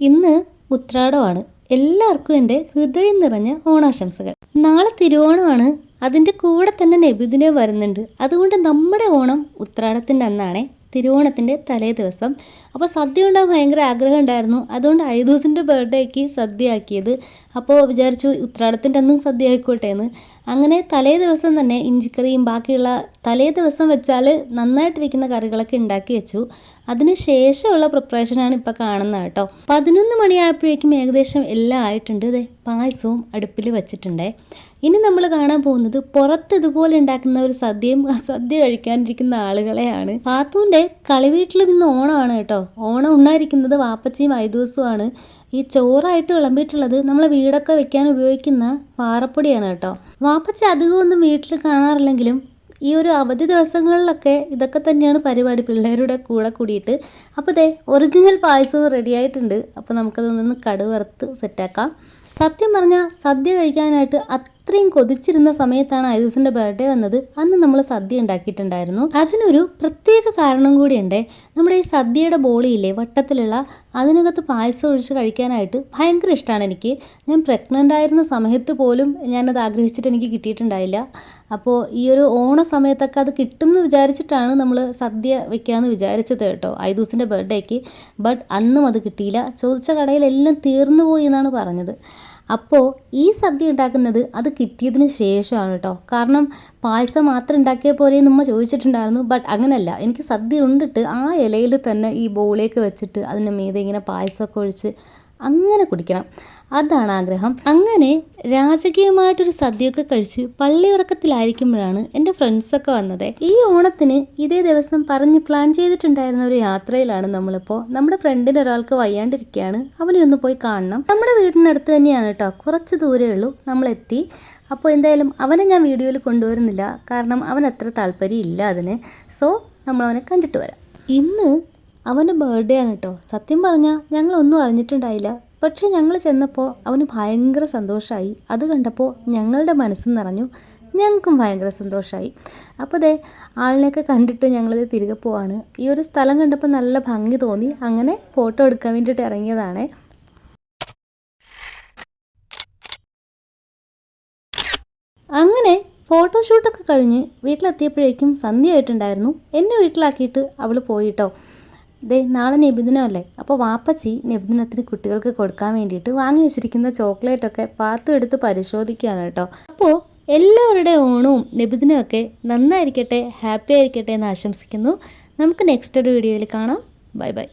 ഇന്ന് ഉത്രാടമാണ്. എല്ലാവർക്കും എന്റെ ഹൃദയം നിറഞ്ഞ ഓണാശംസകൾ. നാളെ തിരുവോണമാണ്. അതിന്റെ കൂടെ തന്നെ നബിദിനെ വരുന്നുണ്ട്. അതുകൊണ്ട് നമ്മുടെ ഓണം ഉത്രാടത്തിന്റെ അന്നാണേ. തിരുവോണത്തിന്റെ തലേ ദിവസം. അപ്പോൾ സദ്യ ഉണ്ടാകാൻ ഭയങ്കര ആഗ്രഹം ഉണ്ടായിരുന്നു. അതുകൊണ്ട് ഐദൂസിന്റെ ബർത്ത്ഡേക്ക് സദ്യ ആക്കിയത്. അപ്പോൾ വിചാരിച്ചു ഉത്രാടത്തിന്റെ അന്നും സദ്യ ആയിക്കോട്ടെ എന്ന്. അങ്ങനെ തലേ ദിവസം തന്നെ ഇഞ്ചിക്കറിയും ബാക്കിയുള്ള തലേ ദിവസം വെച്ചാൽ നന്നായിട്ടിരിക്കുന്ന കറികളൊക്കെ ഉണ്ടാക്കി വെച്ചു. അതിന് ശേഷമുള്ള പ്രിപ്പറേഷനാണ് ഇപ്പോൾ കാണുന്നത് കേട്ടോ. പതിനൊന്ന് മണിയായപ്പോഴേക്കും ഏകദേശം എല്ലാം ആയിട്ടുണ്ട്. ഇതേ പായസവും അടുപ്പിൽ വെച്ചിട്ടുണ്ടേ. ഇനി നമ്മൾ കാണാൻ പോകുന്നത് പുറത്ത് ഇതുപോലെ ഉണ്ടാക്കുന്ന ഒരു സദ്യയും സദ്യ കഴിക്കാനിരിക്കുന്ന ആളുകളെയാണ്. പാത്തുവിന്റെ കളിവീട്ടിലും ഇന്ന് ഓണമാണ് കേട്ടോ. ഓണം ഉണ്ടായിരിക്കുന്നത് വാപ്പച്ചിയും ഐദൂസുമാണ് ഈ ചോറായിട്ട് വിളമ്പിയിട്ടുള്ളത് നമ്മളെ വീടൊക്കെ വെക്കാൻ ഉപയോഗിക്കുന്ന പാറപ്പൊടിയാണ് കേട്ടോ. വാപ്പച്ച അധികമൊന്നും വീട്ടിൽ കാണാറില്ലെങ്കിലും ഈ ഒരു അവധി ദിവസങ്ങളിലൊക്കെ ഇതൊക്കെ തന്നെയാണ് പരിപാടി പിള്ളേരുടെ കൂടെ കൂടിയിട്ട്. അപ്പോൾ ദേ ഒറിജിനൽ പായസവും റെഡി ആയിട്ടുണ്ട്. അപ്പോൾ നമുക്കതൊന്ന് കടുവറുത്ത് സെറ്റാക്കാം സത്യം പറഞ്ഞാൽ സദ്യ കഴിക്കാനായിട്ട് അത്രയും കൊതിച്ചിരുന്ന സമയത്താണ് ഐസൂസിന്റെ ബർത്ത്ഡേ വന്നത്. അന്ന് നമ്മൾ സദ്യ ഉണ്ടാക്കിയിട്ടുണ്ടായിരുന്നു. അതിനൊരു പ്രത്യേക കാരണം കൂടിയുണ്ട്. നമ്മുടെ ഈ സദ്യയുടെ ബോളിയില്ലേ വട്ടത്തിലുള്ള അതിനകത്ത് പായസം ഒഴിച്ച് കഴിക്കാനായിട്ട് ഭയങ്കര ഇഷ്ടമാണ് എനിക്ക്. ഞാൻ പ്രഗ്നന്റ് ആയിരുന്ന സമയത്ത് പോലും ഞാനത് ആഗ്രഹിച്ചിട്ട് എനിക്ക് കിട്ടിയിട്ടുണ്ടായില്ല. അപ്പോൾ ഈ ഒരു ഓണ സമയത്തൊക്കെ അത് കിട്ടും എന്ന് വിചാരിച്ചിട്ടാണ് നമ്മൾ സദ്യ വെക്കാമെന്ന് വിചാരിച്ചത് കേട്ടോ ഐദൂസിന്റെ ബർത്ത്ഡേക്ക് ബട്ട് അന്നും അത് കിട്ടിയില്ല. ചോദിച്ച കടയിലെല്ലാം തീർന്നു പോയി എന്നാണ് പറഞ്ഞത്. അപ്പോൾ ഈ സദ്യ ഉണ്ടാക്കുന്നത് അത് കിട്ടിയതിന് ശേഷമാണ് കേട്ടോ കാരണം പായസം മാത്രം ഉണ്ടാക്കിയാൽ പോലെ നമ്മൾ ചോദിച്ചിട്ടുണ്ടായിരുന്നു. ബട്ട് അങ്ങനെയല്ല എനിക്ക് സദ്യ ഉണ്ടിട്ട് ആ ഇലയിൽ തന്നെ ഈ ബോളിലേക്ക് വെച്ചിട്ട് അതിന് മീതെ ഇങ്ങനെ പായസമൊക്കെ ഒഴിച്ച് അങ്ങനെ കുടിക്കണം. അതാണ് ആഗ്രഹം. അങ്ങനെ രാജകീയമായിട്ടൊരു സദ്യയൊക്കെ കഴിച്ച് പള്ളിയുറക്കത്തിലായിരിക്കുമ്പോഴാണ് എന്റെ ഫ്രണ്ട്സൊക്കെ വന്നത്. ഈ ഓണത്തിന് ഇതേ ദിവസം പറഞ്ഞ് പ്ലാൻ ചെയ്തിട്ടുണ്ടായിരുന്ന ഒരു യാത്രയിലാണ് നമ്മളിപ്പോൾ നമ്മുടെ ഫ്രണ്ടിന് ഒരാൾക്ക് വയ്യാണ്ടിരിക്കുകയാണ്. അവനെ ഒന്ന് പോയി കാണണം. നമ്മുടെ വീടിനടുത്ത് തന്നെയാണ് കേട്ടോ കുറച്ച് ദൂരേ ഉള്ളൂ. നമ്മളെത്തി അപ്പോൾ എന്തായാലും അവനെ ഞാൻ വീഡിയോയിൽ കൊണ്ടുവരുന്നില്ല. കാരണം അവൻ അത്ര താല്പര്യം ഇല്ല അതിന്. സോ നമ്മളവനെ കണ്ടിട്ട് വരാം. ഇന്ന് അവന്റെ ബർത്ത്ഡേ ആണ് കേട്ടോ സത്യം പറഞ്ഞാൽ ഞങ്ങളൊന്നും അറിഞ്ഞിട്ടുണ്ടായില്ല. പക്ഷേ ഞങ്ങൾ ചെന്നപ്പോൾ അവന് ഭയങ്കര സന്തോഷമായി അത് കണ്ടപ്പോൾ ഞങ്ങളുടെ മനസ്സ് നിറഞ്ഞു. ഞങ്ങൾക്കും ഭയങ്കര സന്തോഷമായി അപ്പോൾ ദേ ആളിനെയൊക്കെ കണ്ടിട്ട് ഞങ്ങളിത് തിരികെ പോവാണ്. ഈ ഒരു സ്ഥലം കണ്ടപ്പോൾ നല്ല ഭംഗി തോന്നി. അങ്ങനെ ഫോട്ടോ എടുക്കാൻ വേണ്ടിയിട്ട് ഇറങ്ങിയതാണ്. അങ്ങനെ ഫോട്ടോഷൂട്ടൊക്കെ കഴിഞ്ഞ് വീട്ടിലെത്തിയപ്പോഴേക്കും സന്ധ്യ ആയിട്ടുണ്ടായിരുന്നു എന്നെ വീട്ടിലാക്കിയിട്ട് അവൾ പോയിട്ടോ ദേ നാളെ നബിദിനമല്ലേ. അപ്പോൾ വാപ്പച്ചി നബിദിനത്തിന് കുട്ടികൾക്ക് കൊടുക്കാൻ വേണ്ടിയിട്ട് വാങ്ങി വെച്ചിരിക്കുന്ന ചോക്ലേറ്റൊക്കെ പാത്തു എടുത്ത് പരിശോധിക്കുകയാണ് കേട്ടോ. അപ്പോൾ എല്ലാവരുടെ ഓണവും നബിദിനമൊക്കെ നന്നായിരിക്കട്ടെ ഹാപ്പി ആയിരിക്കട്ടെ എന്ന് ആശംസിക്കുന്നു. നമുക്ക് നെക്സ്റ്റ് ഒരു വീഡിയോയിൽ കാണാം. Bye bye